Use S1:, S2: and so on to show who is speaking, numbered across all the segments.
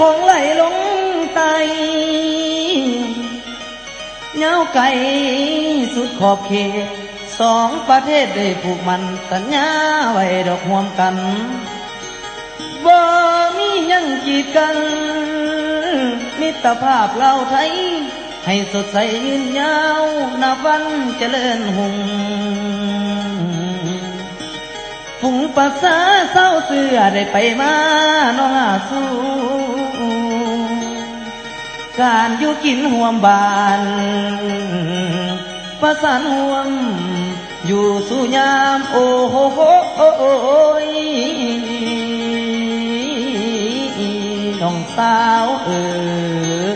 S1: คงไหลลงไตเงาไก่สุดขอบเขตสองประเทศได้ผูกมันสัญญาไว้ดอกห่วมกันบ่มียังกีดกัน มิตรภาพเราไทย ให้สดใสยืนยาวนับวันเจริญหุ่ง ฝุงภาษาเศร้าเสือได้ไปมาน้องอาสูการอยู่กินห่วมบานประสานห่วม อยู่สู่ยามโอ้โหโอ้โอยน้องสาวเออ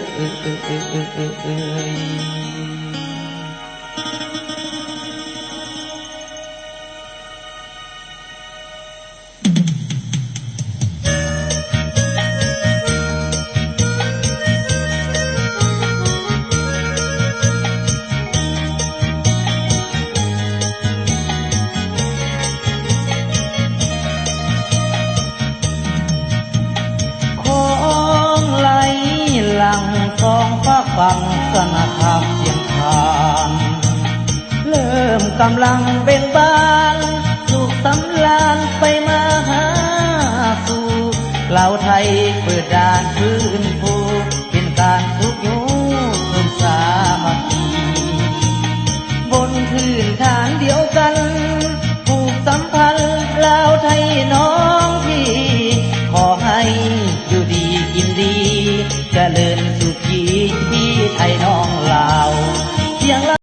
S1: องฟ้าฟังสนาคามเสียงทานเริ่มกำลังเบ่งบานสุขสำลานไปมาหาสู่เปล่าไทยเปิดด่านพื้น จริญสุขีที่ไทยน้องลาวเพียงละ